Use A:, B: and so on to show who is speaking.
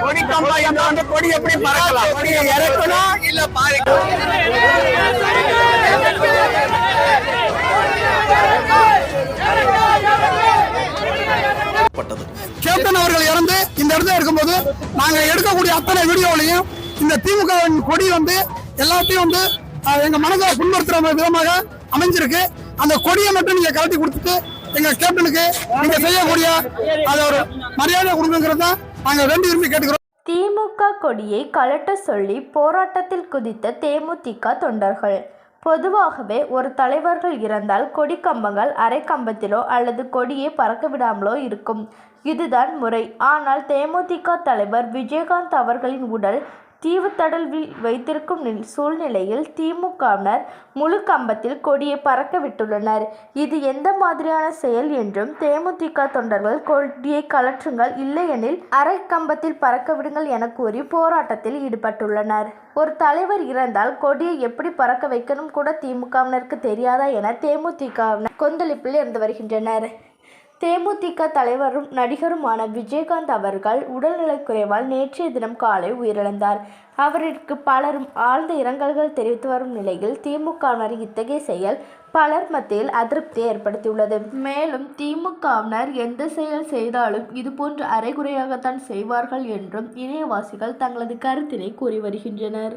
A: கொடி கொடி எப்படி பறக்கலாம் கொடியை இறக்கணும் இல்ல பாதி கேப்டன் அவர்கள் இறந்து இந்த இடத்துல இருக்கும்போது நாங்க எடுக்கக்கூடிய அத்தனை வீடியோலையும் இந்த திமுக கொடி வந்து எல்லாத்தையும் வந்து எங்க மனதை புண்படுத்துற விதமாக அமைஞ்சிருக்கு. அந்த கொடியை மட்டும் நீங்க கழட்டி கொடுத்துட்டு எங்க கேப்டனுக்கு நீங்க செய்யக்கூடிய அதை ஒரு மரியாதை கொடுங்கிறத நாங்க ரெண்டு விரும்பி கேட்டுக்கிறோம்.
B: திமுக கொடியை கலட்ட சொல்லி போராட்டத்தில் குதித்த தேமுதிக தொண்டர்கள். பொதுவாகவே ஒரு தலைவர்கள் இறந்தால் கொடி கம்பங்கள் அரை கம்பத்திலோ அல்லது கொடியை பறக்க விடாமலோ இருக்கும். இதுதான் முறை. ஆனால் தேமுதிக தலைவர் விஜயகாந்த் அவர்களின் உடல் தீவுத்தடலில் வைத்திருக்கும் சூழ்நிலையில் திமுகவினர் முழு கம்பத்தில் கொடியை பறக்க விட்டுள்ளனர். இது எந்த மாதிரியான செயல் என்றும் தேமுதிக தொண்டர்கள் கொடியை கலற்றுங்கள் இல்லையெனில் அரை கம்பத்தில் பறக்க விடுங்கள் என கூறி போராட்டத்தில் ஈடுபட்டுள்ளனர். ஒரு தலைவர் இறந்தால் கொடியை எப்படி பறக்க வைக்கணும் கூட திமுகவினருக்கு தெரியாதா என தேமுதிகவினர் கொந்தளிப்பில் இருந்து வருகின்றனர். தேமுதிக தலைவரும் நடிகருமான விஜயகாந்த் அவர்கள் உடல்நலக்குறைவால் நேற்றைய தினம் காலை உயிரிழந்தார். அவருக்கு பலரும் ஆழ்ந்த இரங்கல்கள் தெரிவித்து வரும் நிலையில் திமுகவினர் இத்தகைய செயல் பலர் மத்தியில் அதிருப்தியை ஏற்படுத்தியுள்ளது. மேலும் திமுகவினர் எந்த செயல் செய்தாலும் இதுபோன்று அரைகுறையாகத்தான் செய்வார்கள் என்றும் இணையவாசிகள் தங்களது கருத்தினை கூறி வருகின்றனர்.